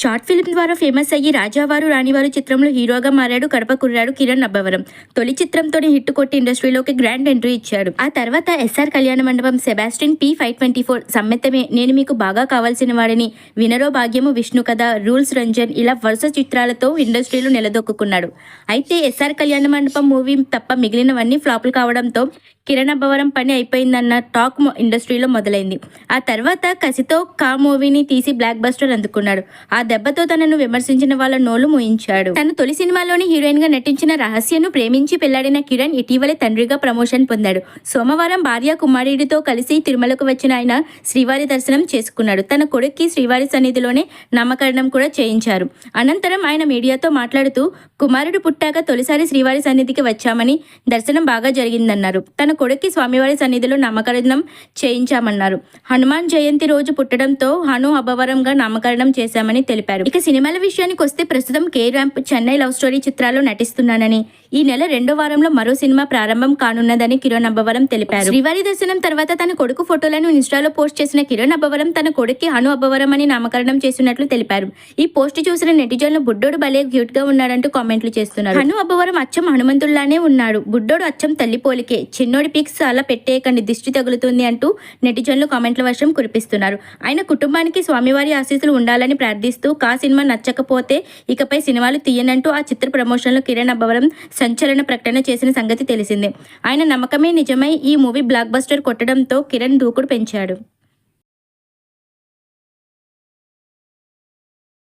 Short film ద్వారా famous అయ్యి రాజావారు రాణివారు చిత్రంలో హీరోగా మారాడు కడప కుర్రాడు కిరణ్ అబ్బవరం. తొలి చిత్రంతోనే హిట్ కొట్టి ఇండస్ట్రీలోకి గ్రాండ్ ఎంట్రీ ఇచ్చాడు. ఆ తర్వాత ఎస్ఆర్ కళ్యాణ మండపం Sebastian P five twenty four సమ్మెతమే నేను మీకు బాగా కావాల్సిన వాడిని. వినరో భాగ్యము విష్ణు కథ రూల్స్ రంజన్ ఇలా వరుస చిత్రాలతో ఇండస్ట్రీలో నిలదొక్కున్నాడు. అయితే ఎస్ఆర్ కళ్యాణ మండపం మూవీ తప్ప మిగిలినవన్నీ ఫ్లాపులు కావడంతో కిరణ్ అబ్బవరం పని అయిపోయిందన్న టాక్ ఇండస్ట్రీలో మొదలైంది. ఆ తర్వాత కసితో కా మూవీని తీసి బ్లాక్ బస్టర్ అందుకున్నాడు. ఆ దెబ్బతో తనను విమర్శించిన వాళ్ళ నోలు మూయించాడు. తన తొలి సినిమాలోని హీరోయిన్గా నటించిన రహస్యను ప్రేమించి పెళ్ళాడిన కిరణ్ ఇటీవలే తండ్రిగా ప్రమోషన్ పొందాడు. సోమవారం భార్య కుమారుడితో కలిసి తిరుమలకు వచ్చిన ఆయన శ్రీవారి దర్శనం చేసుకున్నాడు. తన కొడుక్కి శ్రీవారి సన్నిధిలోనే నామకరణం కూడా చేయించారు. అనంతరం ఆయన మీడియాతో మాట్లాడుతూ కుమారుడు పుట్టాక తొలిసారి శ్రీవారి సన్నిధికి వచ్చామని దర్శనం బాగా జరిగిందన్నారు. తన కొడుక్కి స్వామివారి సన్నిధిలో నామకరణం చేయించామన్నారు. హనుమాన్ జయంతి రోజు పుట్టడంతో హను అభవరంగా నామకరణం చేశామని తెలిపారు. ఇక సినిమాల విషయానికి వస్తే ప్రస్తుతం K ramp Chennai love story చిత్రాల్లో నటిస్తున్నానని ఈ నెల రెండో వారంలో మరో సినిమా ప్రారంభం కానున్నదని కిరణ్ అబ్బవరం తెలిపారు. శ్రీవారి దర్శనం తర్వాత తన కొడుకు ఫోటోలను ఇన్స్టాలో పోస్ట్ చేసిన కిరణ్ అబ్బవరం తన కొడుక్కి హను అబ్బవరం అని నామకరణం చేసినట్లు తెలిపారు. ఈ పోస్ట్ చూసిన నెటిజన్లు బుడ్డోడు భలే క్యూట్గా ఉన్నాడంటూ కామెంట్లు చేస్తున్నారు. అను అబ్బవరం అచ్చం హనుమంతుల్లానే ఉన్నాడు. బుడ్డోడు అచ్చం తల్లి పోలికే చిన్నోడి పిక్స్ అలా పెట్టేయకండి దిష్టి తగులుతుంది అంటూ నెటిజన్లు కామెంట్ల వర్షం కురిపిస్తున్నారు. ఆయన కుటుంబానికి స్వామివారి ఆశీస్సులు ఉండాలని చేస్తూ కా సినిమా నచ్చకపోతే ఇకపై సినిమాలు తీయనంటూ ఆ చిత్ర ప్రమోషన్లో కిరణ్ అబ్బవరం సంచలన ప్రకటన చేసిన సంగతి తెలిసిందే. ఆయన నమ్మకమే నిజమై ఈ మూవీ బ్లాక్ బస్టర్ కొట్టడంతో కిరణ్ దూకుడు పెంచాడు.